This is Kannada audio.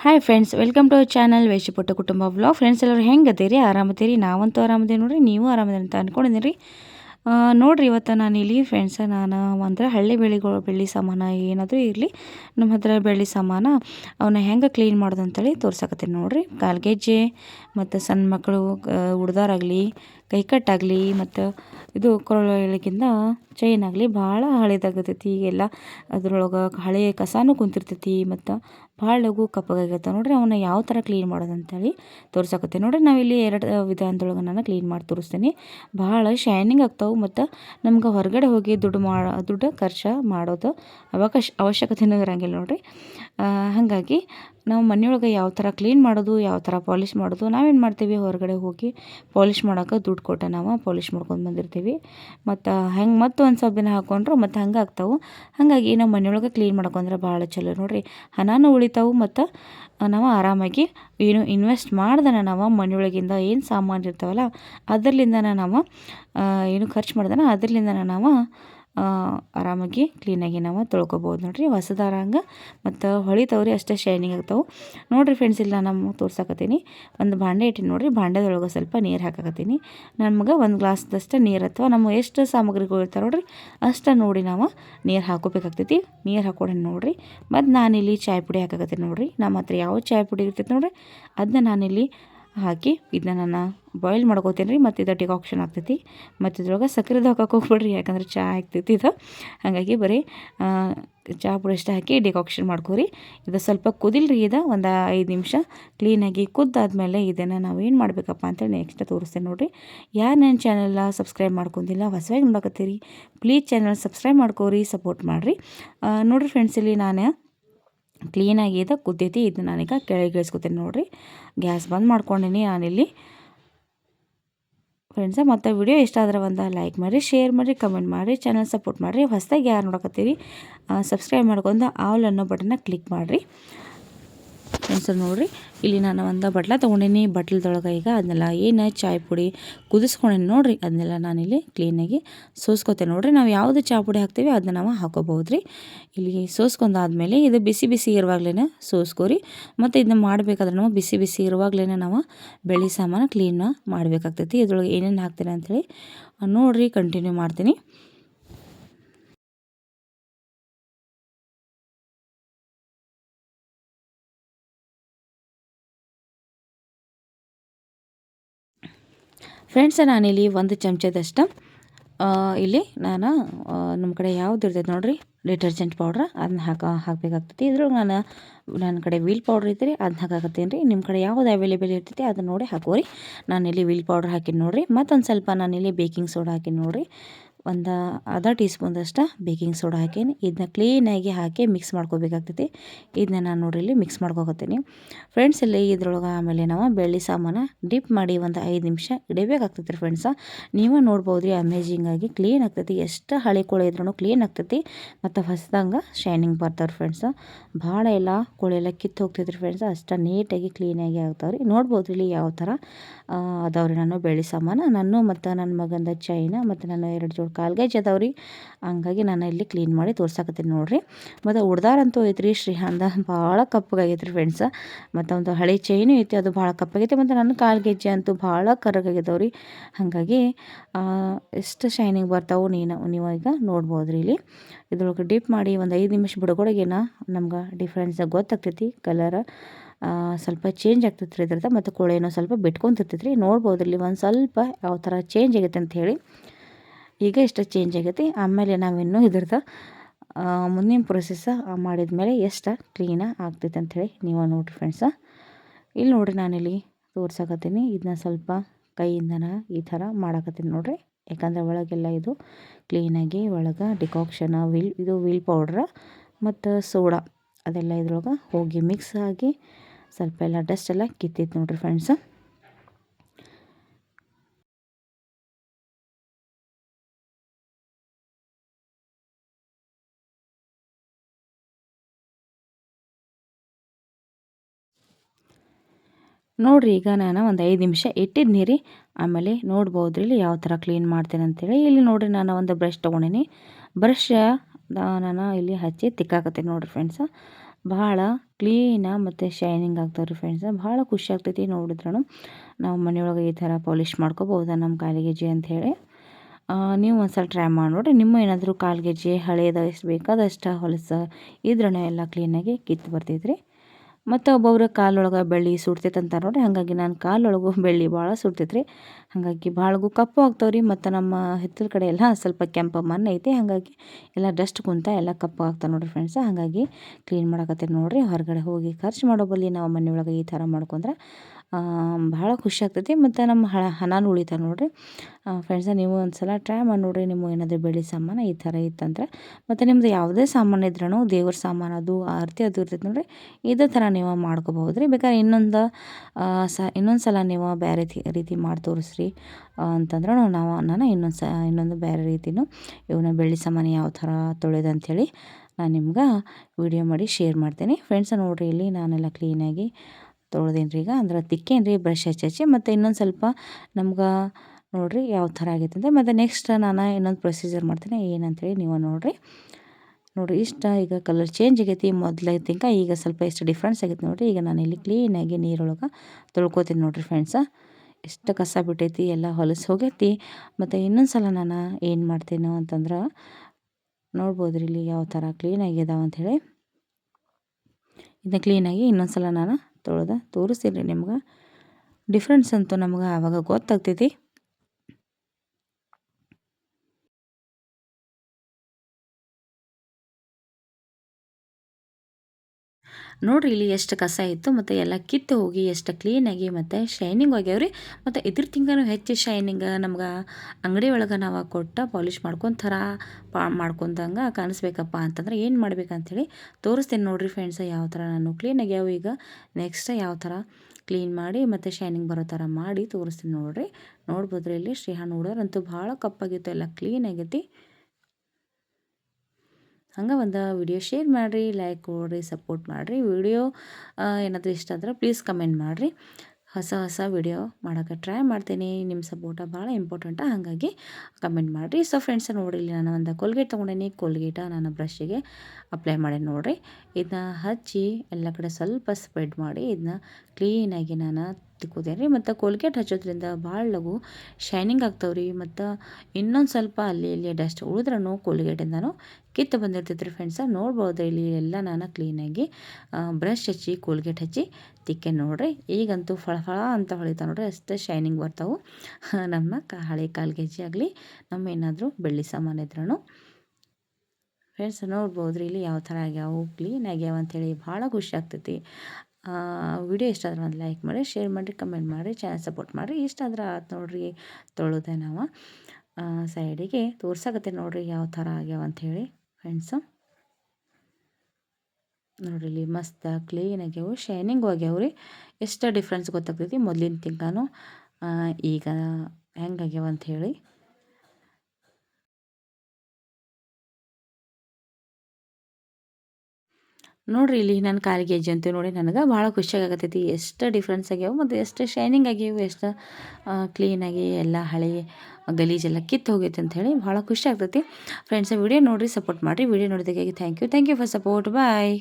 Hi friends welcome to our channel ವೇಷಪುಟ್ಟ ಕುಟುಂಬ ವ್ಲಾಗ್ ಫ್ರೆಂಡ್ಸ್ ಎಲ್ಲರೂ ಹೆಂಗೆ ಅದೇರಿ ಆರಾಮದೇರಿ? ನಾವಂತೂ ಆರಾಮದೇವಿ ನೋಡ್ರಿ ನೀವು ಆರಾಮದೇ ಅಂತ ಅಂದ್ಕೊಂಡಿದ್ದೀರಿ ನೋಡಿರಿ, ಇವತ್ತು ನಾನು ಇಲ್ಲಿ ಫ್ರೆಂಡ್ಸ್ ನಾನು ಅಂದ್ರೆ ಹಳ್ಳಿ ಬೆಳೆಗಳು ಬೆಳ್ಳಿ ಸಾಮಾನ ಏನಾದರೂ ಇರಲಿ, ನಮ್ಮ ಹತ್ರ ಬೆಳ್ಳಿ ಸಾಮಾನ ಅವನ್ನ ಹೆಂಗೆ ಕ್ಲೀನ್ ಮಾಡೋದು ಅಂತೇಳಿ ತೋರ್ಸಕತ್ತೀನಿ ನೋಡಿರಿ. ಕಾಲ್ಗೆಜ್ಜೆ, ಮತ್ತು ಸಣ್ಣ ಮಕ್ಕಳು ಉಡ್ದಾರಾಗಲಿ ಕೈಕಟ್ಟಾಗಲಿ ಮತ್ತು ಇದು ಕೊರಳಿಗಿಂತ ಚೈನ್ ಆಗಲಿ ಭಾಳ ಹಳೇದಾಗತೈತಿ. ಈಗೆಲ್ಲ ಅದ್ರೊಳಗೆ ಹಳೆಯ ಕಸಾನು ಕುಂತಿರ್ತೈತಿ ಮತ್ತು ಭಾಳ ಲಘು ಕಪ್ಪಗಾಗತ್ತೆ ನೋಡ್ರಿ ಅವನ್ನ ಯಾವ ಥರ ಕ್ಲೀನ್ ಮಾಡೋದು ಅಂತೇಳಿ ತೋರ್ಸಕತ್ತೆ ನೋಡಿರಿ ನಾವಿಲ್ಲಿ ಎರಡು ವಿಧಾನದೊಳಗೆ ನಾನು ಕ್ಲೀನ್ ಮಾಡಿ ತೋರಿಸ್ತೀನಿ. ಭಾಳ ಶೈನಿಂಗ್ ಆಗ್ತಾವೆ ಮತ್ತು ನಮ್ಗೆ ಹೊರಗಡೆ ಹೋಗಿ ದುಡ್ಡು ಮಾ, ದುಡ್ಡು ಖರ್ಚು ಮಾಡೋದು ಅವಕಾಶ ಅವಶ್ಯಕತೆಯೂ ಇರೋಂಗಿಲ್ಲ ನೋಡಿರಿ. ಹಾಗಾಗಿ ನಾವು ಮನೆಯೊಳಗೆ ಯಾವ ಥರ ಕ್ಲೀನ್ ಮಾಡೋದು, ಯಾವ ಥರ ಪಾಲಿಷ್ ಮಾಡೋದು, ನಾವೇನು ಮಾಡ್ತೀವಿ? ಹೊರಗಡೆ ಹೋಗಿ ಪಾಲಿಷ್ ಮಾಡೋಕೆ ದುಡ್ಡು ಕೊಟ್ಟು ನಾವು ಪಾಲಿಷ್ ಮಾಡ್ಕೊಂಡು ಬಂದಿರ್ತೀವಿ. ಮತ್ತು ಹೆಂಗೆ ಮತ್ತು ಒಂದು ಸ್ವಲ್ಪ ದಿನ ಹಾಕ್ಕೊಂಡ್ರು ಮತ್ತು ಹಂಗೆ ಆಗ್ತಾವೆ. ಹಾಗಾಗಿ ನಾವು ಮನೆಯೊಳಗೆ ಕ್ಲೀನ್ ಮಾಡ್ಕೊಂಡ್ರೆ ಭಾಳ ಚಲೋ. ನೋಡಿರಿ, ಹಣನೂ ಉಳಿತಾವೆ ಮತ್ತು ನಾವು ಆರಾಮಾಗಿ ಏನು ಇನ್ವೆಸ್ಟ್ ಮಾಡ್ದನ ನಾವು ಮನೆಯೊಳಗಿಂದ ಏನು ಸಾಮಾನು ಇರ್ತಾವಲ್ಲ ಅದರ್ಲಿಂದನ ನಾವು ಏನು ಖರ್ಚು ಮಾಡ್ದನ ಅದರಲ್ಲಿಂದ ನಾವು ಆರಾಮಾಗಿ ಕ್ಲೀನಾಗಿ ನಾವು ತೊಳ್ಕೊಬೋದು ನೋಡಿರಿ. ಹೊಸದಾರ ಹಂಗೆ ಮತ್ತು ಹೊಳಿತಾವ್ರಿ ಅಷ್ಟೇ ಶೈನಿಂಗ್ ಆಗ್ತಾವೆ. ನೋಡಿರಿ ಫ್ರೆಂಡ್ಸ್ ಇಲ್ಲ ನಾನು ತೋರ್ಸಕತ್ತೀನಿ. ಒಂದು ಭಾಂಡೆ ಇಟ್ಟಿನಿ ನೋಡಿರಿ. ಭಾಂಡೆದೊಳಗೆ ಸ್ವಲ್ಪ ನೀರು ಹಾಕಕತ್ತೀನಿ. ನಮ್ಗೆ ಒಂದು ಗ್ಲಾಸ್ದಷ್ಟು ನೀರು ಅಥವಾ ನಮ್ಮ ಎಷ್ಟು ಸಾಮಗ್ರಿಗಳು ಇರ್ತಾವೆ ನೋಡಿರಿ, ಅಷ್ಟು ನೋಡಿ ನಾವು ನೀರು ಹಾಕೋಬೇಕಾಗ್ತೈತಿ. ನೀರು ಹಾಕೊಡೋಣ ನೋಡಿರಿ. ಮತ್ತು ನಾನಿಲ್ಲಿ ಚಾಯ್ ಪುಡಿ ಹಾಕಕತ್ತೀನಿ ನೋಡಿರಿ. ನಮ್ಮ ಹತ್ರ ಯಾವ ಚಾಯ್ ಪುಡಿ ಇರ್ತೈತೆ ನೋಡಿರಿ ಅದನ್ನ ನಾನಿಲ್ಲಿ ಹಾಕಿ ಇದನ್ನ ನಾನು ಬಾಯ್ಲ್ ಮಾಡ್ಕೋತೀನಿ ರೀ, ಮತ್ತು ಇದು ಡಿಕಾಕ್ಷನ್ ಆಗ್ತೈತಿ. ಮತ್ತು ಇದ್ರೊಳಗೆ ಸಕ್ಕರೆದು ಹಾಕಕ್ಕೆ ಹೋಗ್ಬೇಡ್ರಿ, ಯಾಕಂದ್ರೆ ಚಹಾ ಆಗ್ತೈತಿ ಇದು. ಹಾಗಾಗಿ ಬರೀ ಚಹಾ ಪುಡಿ ಇಷ್ಟ ಹಾಕಿ ಡಿಕಾಕ್ಷನ್ ಮಾಡ್ಕೋರಿ. ಇದು ಸ್ವಲ್ಪ ಕುದಿಲ್ರಿ ಇದು, ಒಂದು ಐದು ನಿಮಿಷ ಕ್ಲೀನಾಗಿ ಕುದ್ದಾದ್ಮೇಲೆ ಇದನ್ನು ನಾವು ಏನು ಮಾಡಬೇಕಪ್ಪ ಅಂತೇಳಿ ನೆಕ್ಸ್ಟ್ ತೋರಿಸ್ತೇನೆ ನೋಡಿರಿ. ಯಾರು ನನ್ನ ಚಾನಲ್ನ ಸಬ್ಸ್ಕ್ರೈಬ್ ಮಾಡ್ಕೊಂಡಿಲ್ಲ ಹೊಸವಾಗಿ ನೋಡಕತ್ತೀರಿ ಪ್ಲೀಸ್ ಚಾನಲ್ ಸಬ್ಸ್ಕ್ರೈಬ್ ಮಾಡ್ಕೋರಿ ಸಪೋರ್ಟ್ ಮಾಡಿರಿ. ನೋಡಿರಿ ಫ್ರೆಂಡ್ಸ್ ಇಲ್ಲಿ ನಾನು ಕ್ಲೀನಾಗಿ ಇದು ಕುದ್ದೈತಿ ಇದು ನಾನೀಗ ಕೆಳಗೆ ಇಳಿಸ್ಕೊತೀನಿ ನೋಡಿರಿ. ಗ್ಯಾಸ್ ಬಂದ್ ಮಾಡ್ಕೊಂಡಿನಿ ನಾನಿಲ್ಲಿ. ಫ್ರೆಂಡ್ಸ ಮತ್ತು ವಿಡಿಯೋ ಇಷ್ಟ ಆದ್ರೆ ಒಂದು ಲೈಕ್ ಮಾಡಿರಿ ಶೇರ್ ಮಾಡಿರಿ ಕಮೆಂಟ್ ಮಾಡಿರಿ ಚಾನಲ್ ಸಪೋರ್ಟ್ ಮಾಡಿರಿ. ಹೊಸದಾಗಿ ಯಾರು ನೋಡಕತ್ತೀರಿ ಸಬ್ಸ್ಕ್ರೈಬ್ ಮಾಡ್ಕೊಂಡು ಆಲ್ ಅನ್ನೋ ಬಟನ್ನ ಕ್ಲಿಕ್ ಮಾಡಿರಿ. ಒಂದ್ಸಲ ನೋಡಿರಿ, ಇಲ್ಲಿ ನಾನು ಒಂದು ಬಟ್ಲ ತೊಗೊಂಡೀನಿ, ಬಟ್ಲದೊಳಗೆ ಈಗ ಅದನ್ನೆಲ್ಲ ಏನು ಚಾಯ್ ಪುಡಿ ಕುದಿಸ್ಕೊಂಡೇನಿ ನೋಡಿರಿ, ಅದನ್ನೆಲ್ಲ ನಾನಿಲ್ಲಿ ಕ್ಲೀನಾಗಿ ಸೋಸ್ಕೊತೇನೆ ನೋಡಿರಿ. ನಾವು ಯಾವುದು ಚಹಾ ಪುಡಿ ಹಾಕ್ತೀವಿ ಅದನ್ನ ನಾವು ಹಾಕೋಬಹುದು ರೀ ಇಲ್ಲಿ ಸೋಸ್ಕೊಂಡಾದ್ಮೇಲೆ ಇದು ಬಿಸಿ ಬಿಸಿ ಇರುವಾಗಲೇ ಸೋಸ್ಕೋರಿ. ಮತ್ತು ಇದನ್ನ ಮಾಡಬೇಕಾದ್ರೆ ನಾವು ಬಿಸಿ ಬಿಸಿ ಇರುವಾಗಲೇ ನಾವು ಬೆಳೆ ಸಾಮಾನು ಕ್ಲೀನ್ ಮಾಡಬೇಕಾಗ್ತೈತಿ. ಇದ್ರೊಳಗೆ ಏನೇನು ಹಾಕ್ತೀನಿ ಅಂಥೇಳಿ ನೋಡಿರಿ ಕಂಟಿನ್ಯೂ ಮಾಡ್ತೀನಿ. ಫ್ರೆಂಡ್ಸ ನಾನಿಲ್ಲಿ ಒಂದು ಚಮಚದಷ್ಟು ಇಲ್ಲಿ ನಾನು ನಮ್ಮ ಕಡೆ ಯಾವ್ದು ಇರ್ತೈತೆ ನೋಡಿರಿ ಡಿಟರ್ಜೆಂಟ್ ಪೌಡ್ರ್ ಅದನ್ನ ಹಾಕ, ಹಾಕಬೇಕಾಗ್ತೈತಿ. ಇದ್ರೊಳಗೆ ನಾನು, ನನ್ನ ಕಡೆ ವೀಲ್ ಪೌಡ್ರ್ ಇದ್ರಿ ಅದನ್ನ ಹಾಕಾಕತ್ತೀನಿ ರೀ ನಿಮ್ಮ ಕಡೆ ಯಾವ್ದು ಅವೈಲೇಬಲ್ ಇರ್ತೈತಿ, ಅದನ್ನ ನೋಡಿ ಹಾಕೋರಿ. ಇಲ್ಲಿ ವೀಲ್ ಪೌಡ್ರ್ ಹಾಕಿನಿ ನೋಡಿರಿ. ಮತ್ತೊಂದು ಸ್ವಲ್ಪ ನಾನಿಲ್ಲಿ ಬೇಕಿಂಗ್ ಸೋಡಾ ಹಾಕಿನಿ ನೋಡಿರಿ. ಒಂದು ಅರ್ಧ ಟೀ ಸ್ಪೂನ್ದಷ್ಟು ಬೇಕಿಂಗ್ ಸೋಡಾ ಹಾಕೀನಿ. ಇದನ್ನ ಕ್ಲೀನಾಗಿ ಹಾಕಿ ಮಿಕ್ಸ್ ಮಾಡ್ಕೋಬೇಕಾಗ್ತೈತಿ. ಇದನ್ನ ನಾನು ನೋಡ್ರಿ ಇಲ್ಲಿ ಮಿಕ್ಸ್ ಮಾಡ್ಕೋಕತ್ತೀನಿ. ಫ್ರೆಂಡ್ಸ್ ಇಲ್ಲಿ ಇದ್ರೊಳಗೆ ಆಮೇಲೆ ನಾವು ಬೆಳ್ಳಿ ಸಾಮಾನು ಡಿಪ್ ಮಾಡಿ ಒಂದು ಐದು ನಿಮಿಷ ಇಡಬೇಕಾಗ್ತೈತಿ ರೀ ಫ್ರೆಂಡ್ಸ ನೀವು ನೋಡ್ಬೋದು ರೀ ಅಮೇಜಿಂಗಾಗಿ ಕ್ಲೀನ್ ಆಗ್ತೈತಿ. ಎಷ್ಟು ಹಳೆ ಕೋಳಿ ಇದ್ರೂ ಕ್ಲೀನ್ ಆಗ್ತೈತಿ. ಮತ್ತು ಹೊಸದಂಗೆ ಶೈನಿಂಗ್ ಬರ್ತಾವ್ರಿ ಫ್ರೆಂಡ್ಸ್ ಭಾಳ ಎಲ್ಲ ಕೋಳಿ ಎಲ್ಲ ಕಿತ್ತು ಹೋಗ್ತೈತಿ ಫ್ರೆಂಡ್ಸ್ ಅಷ್ಟು ನೀಟಾಗಿ ಕ್ಲೀನಾಗಿ ಆಗ್ತಾವ್ರಿ. ನೋಡ್ಬೋದು ಇಲ್ಲಿ ಯಾವ ಥರ ಅದಾವ್ರಿ ನಾನು ಬೆಳ್ಳಿ ಸಾಮಾನು, ನಾನು ಮತ್ತು ನನ್ನ ಮಗಂದ ಚೈನ ಮತ್ತು ನಾನು ಎರಡು ಜೋಡಿ ಕಾಲ್ಗೇಜ್ ಅದಾವೆ ಹಂಗಾಗಿ ನಾನು ಇಲ್ಲಿ ಕ್ಲೀನ್ ಮಾಡಿ ತೋರ್ಸಕತ್ತೀನಿ ನೋಡಿರಿ. ಮತ್ತು ಉಡ್ದಾರಂತೂ ಐತ್ರಿ, ಶ್ರೀಹಂದ ಭಾಳ ಕಪ್ಪಗಾಗೈತೆ ರೀ ಫ್ರೆಂಡ್ಸ ಮತ್ತು ಒಂದು ಹಳೆ ಚೈನು ಐತಿ, ಅದು ಭಾಳ ಕಪ್ಪಾಗೈತೆ, ಮತ್ತು ನನ್ನ ಕಾಲ್ಗೆಜ್ಜೆ ಅಂತೂ ಭಾಳ ಕರಗಾಗಿದ್ದಾವ್ರಿ ಹಾಗಾಗಿ ಎಷ್ಟು ಶೈನಿಂಗ್ ಬರ್ತಾವೆ ನೀನು, ನೀವು ಈಗ ನೋಡ್ಬೋದು ರೀ ಇಲ್ಲಿ. ಇದ್ರೊಳಗೆ ಡಿಪ್ ಮಾಡಿ ಒಂದು ಐದು ನಿಮಿಷ ಬಿಡಗೊಳಗೇನ ನಮ್ಗೆ ಡಿಫ್ರೆನ್ಸ್ ಗೊತ್ತಾಗ್ತೈತಿ ಕಲರ್ ಸ್ವಲ್ಪ ಚೇಂಜ್ ಆಗ್ತೈತೆ ರೀ ಇದ್ರದ್ದು. ಮತ್ತು ಕೊಳೆನೋ ಸ್ವಲ್ಪ ಬಿಟ್ಕೊತಿರ್ತೈತೆ ರೀ. ನೋಡ್ಬೋದು ಇಲ್ಲಿ ಒಂದು ಸ್ವಲ್ಪ ಯಾವ ಥರ ಚೇಂಜ್ ಆಗೈತೆ ಅಂತ ಹೇಳಿ. ಈಗ ಇಷ್ಟು ಚೇಂಜ್ ಆಗೈತಿ? ಆಮೇಲೆ ನಾವಿನ್ನೂ ಇದ್ರದ್ದು ಮುಂದಿನ ಪ್ರೊಸೆಸ್ ಮಾಡಿದ ಮೇಲೆ ಎಷ್ಟು ಕ್ಲೀನ ಆಗ್ತೈತೆ ಅಂಥೇಳಿ ನೀವು ನೋಡಿರಿ ಫ್ರೆಂಡ್ಸ ಇಲ್ಲಿ ನೋಡಿರಿ ನಾನಿಲ್ಲಿ ತೋರ್ಸಕತ್ತೀನಿ. ಇದನ್ನ ಸ್ವಲ್ಪ ಕೈಯಿಂದನ ಈ ಥರ ಮಾಡಕತ್ತೀನಿ ನೋಡಿರಿ. ಯಾಕಂದರೆ ಒಳಗೆಲ್ಲ ಇದು ಕ್ಲೀನಾಗಿ ಒಳಗೆ ಡಿಕಾಕ್ಷನ್ ವಿಲ್, ಇದು ವಿಲ್ ಪೌಡ್ರ ಮತ್ತು ಸೋಡಾ ಅದೆಲ್ಲ ಇದ್ರೊಳಗೆ ಹೋಗಿ ಮಿಕ್ಸ್ ಆಗಿ ಸ್ವಲ್ಪ ಎಲ್ಲ ಡಸ್ಟ್ ಎಲ್ಲ ಕಿತ್ತಿತ್ತು ನೋಡ್ರಿ ಫ್ರೆಂಡ್ಸ ನೋಡ್ರಿ ಈಗ ನಾನು ಒಂದು ಐದು ನಿಮಿಷ ಇಟ್ಟಿದ್ನಿ ರೀ ಆಮೇಲೆ ನೋಡ್ಬೋದ್ರಿ ಇಲ್ಲಿ ಯಾವ ಥರ ಕ್ಲೀನ್ ಮಾಡ್ತೇನೆ ಅಂತೇಳಿ. ಇಲ್ಲಿ ನೋಡ್ರಿ ನಾನು ಒಂದು ಬ್ರಷ್ ತೊಗೊಂಡೀನಿ. ಬ್ರಷ್ ನಾನು ಇಲ್ಲಿ ಹಚ್ಚಿ ತಿಕ್ಕಾಕತ್ತೀನಿ ನೋಡ್ರಿ ಫ್ರೆಂಡ್ಸ ಭಾಳ ಕ್ಲೀನ ಮತ್ತು ಶೈನಿಂಗ್ ಆಗ್ತಾವೆ ರೀ ಫ್ರೆಂಡ್ಸ್ ಭಾಳ ಖುಷಿ ಆಗ್ತೈತಿ ನೋಡಿದ್ರೂ ನಾವು ಮನೆಯೊಳಗೆ ಈ ಥರ ಪಾಲಿಷ್ ಮಾಡ್ಕೋಬೋದಾ ನಮ್ಮ ಕಾಲಿಗೆ ಜಿ ಅಂಥೇಳಿ ನೀವು ಒಂದು ಸಲ ಟ್ರೈ ಮಾಡಿ ನೋಡಿರಿ. ನಿಮ್ಮ ಏನಾದರೂ ಕಾಲ್ಗೆಜ್ಜೆ ಹಳೇದು ಎಷ್ಟು ಬೇಕಾದಷ್ಟು ಹೊಲಸು ಇದ್ರೂ ಎಲ್ಲ ಕ್ಲೀನಾಗಿ ಕಿತ್ತು ಬರ್ತೈತ್ರಿ. ಮತ್ತು ಒಬ್ಬೊಬ್ರ ಕಾಲೊಳಗೆ ಬೆಳ್ಳಿ ಸುಡ್ತೈತೆ ಅಂತ ನೋಡಿರಿ. ಹಾಗಾಗಿ ನಾನು ಕಾಲೊಳಗೂ ಬೆಳ್ಳಿ ಭಾಳ ಸುಡ್ತೈತೆ ರೀ ಹಾಗಾಗಿ ಭಾಳಗೂ ಕಪ್ಪು ಆಗ್ತಾವೆ ರೀ ಮತ್ತು ನಮ್ಮ ಹಿತ್ತಲ ಕಡೆ ಎಲ್ಲ ಸ್ವಲ್ಪ ಕೆಂಪು ಮಣ್ಣು ಐತಿ. ಹಾಗಾಗಿ ಎಲ್ಲ ಡಸ್ಟ್ ಕುಂತ ಎಲ್ಲ ಕಪ್ಪು ಆಗ್ತಾವೆ ನೋಡಿರಿ ಫ್ರೆಂಡ್ಸ್ ಹಾಗಾಗಿ ಕ್ಲೀನ್ ಮಾಡಕತ್ತೀನಿ ನೋಡಿರಿ. ಹೊರಗಡೆ ಹೋಗಿ ಖರ್ಚು ಮಾಡೋ ಬಲ್ಲಿ ನಾವು ಮನೆಯೊಳಗೆ ಈ ಥರ ಮಾಡ್ಕೊಂಡ್ರೆ ಭಾಳ ಖುಷಿ ಆಗ್ತೈತಿ. ಮತ್ತು ನಮ್ಮ ಹಣ, ಹಣನೂ ಉಳಿತಾವೆ ನೋಡಿರಿ. ಫ್ರೆಂಡ್ಸ ನೀವು ಒಂದು ಸಲ ಟ್ರೈ ಮಾಡಿ ನೋಡಿರಿ, ನಿಮ್ಮ ಏನಾದರೂ ಬೆಳ್ಳಿ ಸಾಮಾನು ಈ ಥರ ಇತ್ತಂದ್ರೆ ಮತ್ತು ನಿಮ್ಮದು ಯಾವುದೇ ಸಾಮಾನು ಇದ್ರೂ ದೇವ್ರ ಸಾಮಾನು ಅದು ಆರತಿ ಅದು ಇರ್ತೈತೆ ನೋಡಿರಿ. ಇದೇ ಥರ ನೀವು ಮಾಡ್ಕೋಬಹುದು ರೀ ಬೇಕಾದ್ರೆ ಇನ್ನೊಂದು ಸ ಇನ್ನೊಂದು ಸಲ ನೀವು ಬೇರೆ ರೀತಿ ಮಾಡಿ ತೋರಿಸ್ರಿ ಅಂತಂದ್ರೆ ನಾವು ನಾನು ಇನ್ನೊಂದು ಸ ಇನ್ನೊಂದು ಬೇರೆ ರೀತಿಯೂ ಇವನ್ನ ಬೆಳ್ಳಿ ಸಾಮಾನು ಯಾವ ಥರ ತೊಳೆದು ಅಂಥೇಳಿ ನಾನು ನಿಮ್ಗೆ ವಿಡಿಯೋ ಮಾಡಿ ಶೇರ್ ಮಾಡ್ತೀನಿ. ಫ್ರೆಂಡ್ಸ ನೋಡಿರಿ, ಇಲ್ಲಿ ನಾನೆಲ್ಲ ಕ್ಲೀನಾಗಿ ತೊಳ್ದೇನಿ ರೀ ಈಗ? ಅಂದ್ರೆ ತಿಕ್ಕೇನಿ ರೀ ಬ್ರಷ್ ಹಚ್ಚಿ ಮತ್ತು ಇನ್ನೊಂದು ಸ್ವಲ್ಪ ನಮ್ಗೆ ನೋಡಿರಿ ಯಾವ ಥರ ಆಗೈತೆ ಅಂದರೆ, ಮತ್ತು ನೆಕ್ಸ್ಟ್ ನಾನು ಇನ್ನೊಂದು ಪ್ರೊಸೀಜರ್ ಮಾಡ್ತೀನಿ. ಏನಂತೇಳಿ ನೀವು ನೋಡಿರಿ. ನೋಡಿರಿ, ಇಷ್ಟ ಈಗ ಕಲರ್ ಚೇಂಜ್ ಆಗೈತಿ ಮೊದಲೈತಿಂಕ ಈಗ ಸ್ವಲ್ಪ ಎಷ್ಟು ಡಿಫ್ರೆನ್ಸ್ ಆಗೈತೆ ನೋಡಿರಿ. ಈಗ ನಾನು ಇಲ್ಲಿ ಕ್ಲೀನಾಗಿ ನೀರೊಳಗೆ ತೊಳ್ಕೊತೀನಿ ನೋಡಿರಿ ಫ್ರೆಂಡ್ಸ ಎಷ್ಟು ಕಸ ಬಿಟ್ಟೈತಿ, ಎಲ್ಲ ಹೊಲಸು ಹೋಗೈತಿ. ಮತ್ತು ಇನ್ನೊಂದು ಸಲ ನಾನು ಏನು ಮಾಡ್ತೀನೋ ಅಂತಂದ್ರೆ ನೋಡ್ಬೋದು ರೀ ಇಲ್ಲಿ ಯಾವ ಥರ ಇದಾವೆ ಅಂಥೇಳಿ ಇದನ್ನ ಕ್ಲೀನಾಗಿ ಇನ್ನೊಂದು ಸಲ ನಾನು ತೊಳೆದು ತೋರಿಸ್ತೀನಿ ನಿಮ್ಗೆ. ಡಿಫ್ರೆನ್ಸ್ ಅಂತೂ ನಮ್ಗೆ ಆವಾಗ ಗೊತ್ತಾಗ್ತೈತಿ. ನೋಡಿರಿ ಇಲ್ಲಿ ಎಷ್ಟು ಕಸ ಇತ್ತು, ಮತ್ತು ಎಲ್ಲ ಕಿತ್ತು ಹೋಗಿ ಎಷ್ಟು ಕ್ಲೀನಾಗಿ ಮತ್ತು ಶೈನಿಂಗ್ ಹೋಗ್ಯಾವ್ರಿ. ಮತ್ತು ಇದ್ರ ತಿಂಗಳು ಹೆಚ್ಚು ಶೈನಿಂಗ್ ನಮ್ಗೆ ಅಂಗಡಿ ಒಳಗೆ ನಾವು ಕೊಟ್ಟು ಪಾಲಿಷ್ ಮಾಡ್ಕೊಂಥರ ಪಾ ಮಾಡ್ಕೊಂಡಂಗೆ ಕಾಣಿಸ್ಬೇಕಪ್ಪ ಅಂತಂದ್ರೆ ಏನು ಮಾಡ್ಬೇಕಂಥೇಳಿ ತೋರಿಸ್ತೀನಿ ನೋಡಿರಿ ಫ್ರೆಂಡ್ಸ್ ಯಾವ ಥರ ನಾನು ಕ್ಲೀನ್ ಆಗ್ಯಾವ ಈಗ. ನೆಕ್ಸ್ಟ್ ಯಾವ ಥರ ಕ್ಲೀನ್ ಮಾಡಿ, ಮತ್ತು ಶೈನಿಂಗ್ ಬರೋ ಥರ ಮಾಡಿ ತೋರಿಸ್ತೀನಿ ನೋಡಿರಿ. ನೋಡ್ಬೋದ್ರಿ ಇಲ್ಲಿ ಶ್ರೀಹಣ್ಣು ಹುಡುಗರಂತೂ ಭಾಳ ಕಪ್ಪಾಗಿತ್ತು, ಎಲ್ಲ ಕ್ಲೀನ್ ಆಗೈತಿ. ಹಂಗೆ ಒಂದು ವಿಡಿಯೋ ಶೇರ್ ಮಾಡಿರಿ ಲೈಕ್ ಕೊಡಿರಿ ಸಪೋರ್ಟ್ ಮಾಡಿರಿ. ವಿಡಿಯೋ ಏನಾದರೂ ಇಷ್ಟ ಆದ್ರೆ ಪ್ಲೀಸ್ ಕಮೆಂಟ್ ಮಾಡಿರಿ. ಹೊಸ ಹೊಸ ವಿಡಿಯೋ ಮಾಡೋಕ್ಕೆ ಟ್ರೈ ಮಾಡ್ತೀನಿ. ನಿಮ್ಮ ಸಪೋರ್ಟ ಭಾಳ ಇಂಪಾರ್ಟೆಂಟ ಹಾಗಾಗಿ ಕಮೆಂಟ್ ಮಾಡಿರಿ. ಸೊ ಫ್ರೆಂಡ್ಸ್ ನೋಡಿರಿ ನಾನು ಒಂದು ಕೋಲ್ಗೇಟ್ ತೊಗೊಂಡೇನಿ. ಕೋಲ್ಗೇಟ ನಾನು ಬ್ರಷ್ಗೆ ಅಪ್ಲೈ ಮಾಡಿ ನೋಡಿರಿ. ಇದನ್ನ ಹಚ್ಚಿ ಎಲ್ಲ ಕಡೆ ಸ್ವಲ್ಪ ಸ್ಪ್ರೆಡ್ ಮಾಡಿ, ಇದನ್ನ ಕ್ಲೀನಾಗಿ ನಾನು ತಿಕ್ಕೋದೇನೆ ರೀ ಮತ್ತು ಕೋಲ್ಗೇಟ್ ಹಚ್ಚೋದ್ರಿಂದ ಭಾಳ ಲಘು ಶೈನಿಂಗ್ ಆಗ್ತಾವೆ ರೀ ಮತ್ತು ಇನ್ನೊಂದು ಸ್ವಲ್ಪ ಅಲ್ಲಿ ಇಲ್ಲಿ ಡಸ್ಟ್ ಉಳಿದ್ರೂ ಕೋಲ್ಗೇಟಿಂದನೂ ಕಿತ್ತು ಬಂದಿರ್ತೈತೆ ರೀ ಫ್ರೆಂಡ್ಸ ನೋಡ್ಬೋದು ಇಲ್ಲಿ ಎಲ್ಲ ನಾನು ಕ್ಲೀನಾಗಿ ಬ್ರಷ್ ಹಚ್ಚಿ ಕೋಲ್ಗೇಟ್ ಹಚ್ಚಿ ತಿಕ್ಕೆ ನೋಡ್ರಿ. ಈಗಂತೂ ಫಳ ಫಳ ಅಂತ ಹೊಳಿತಾವೆ ನೋಡ್ರಿ. ಅಷ್ಟು ಶೈನಿಂಗ್ ಬರ್ತಾವೆ. ನಮ್ಮ ಕ, ಹಳೆ ಕಾಲು ಗೆಜ್ಜೆ ಆಗಲಿ, ನಮ್ಮ ಏನಾದರೂ ಬೆಳ್ಳಿ ಸಾಮಾನು ಇದ್ರೂ ಫ್ರೆಂಡ್ಸ್ ನೋಡ್ಬೋದು ರೀ ಇಲ್ಲಿ ಯಾವ ಥರ ಆಗ್ಯಾವು ಕ್ಲೀನ್ ಆಗ್ಯಾವ ಅಂಥೇಳಿ ಭಾಳ ಖುಷಿ ಆಗ್ತೈತಿ. ವಿಡಿಯೋ ಇಷ್ಟ ಆದ್ರೆ ಒಂದು ಲೈಕ್ ಮಾಡಿ, ಶೇರ್ ಮಾಡಿ, ಕಮೆಂಟ್ ಮಾಡಿ, ಚಾನಲ್ ಸಪೋರ್ಟ್ ಮಾಡಿ. ಇಷ್ಟ ಆದ್ರೆ ಆತು ನೋಡಿರಿ ತೊಳೆದೆ ನಾವು. ಸೈಡಿಗೆ ತೋರ್ಸಾಕತ್ತೆ ನೋಡಿರಿ ಯಾವ ಥರ ಆಗ್ಯಾವ ಅಂಥೇಳಿ ಫ್ರೆಂಡ್ಸು ನೋಡಿರಿ ಇಲ್ಲಿ ಮಸ್ತ್ ಕ್ಲೀನ್ ಆಗ್ಯಾವು ಶೈನಿಂಗ್ ಆಗ್ಯಾವ ರೀ. ಎಷ್ಟು ಡಿಫ್ರೆನ್ಸ್ ಗೊತ್ತಾಗ್ತೈತಿ ಮೊದಲಿನ ತಿಂಗಾನು ಈಗ ಹೆಂಗೆ ಆಗ್ಯಾವ ಅಂಥೇಳಿ ನೋಡಿರಿ ಇಲ್ಲಿ ನನ್ನ ಕಾಲಿಗೆ ಹೆಜ್ಜೆ ಅಂತೀವಿ ನೋಡಿ, ನನಗೆ ಭಾಳ ಖುಷಿಯಾಗತ್ತೈತಿ ಎಷ್ಟು ಡಿಫ್ರೆನ್ಸ್ ಆಗ್ಯಾವ ಮತ್ತು ಎಷ್ಟು ಶೈನಿಂಗ್ ಆಗ್ಯಾವ, ಎಷ್ಟು ಕ್ಲೀನಾಗಿ ಎಲ್ಲ ಹಳೆ ಗಲೀಜೆಲ್ಲ ಕಿತ್ತು ಹೋಗೈತೆ ಅಂತ ಹೇಳಿ ಭಾಳ ಖುಷಿ ಆಗ್ತೈತಿ. ಫ್ರೆಂಡ್ಸ್ ವಿಡಿಯೋ ನೋಡಿರಿ ಸಪೋರ್ಟ್ ಮಾಡಿರಿ. ವಿಡಿಯೋ ನೋಡಿದಾಗ thank you thank you for support bye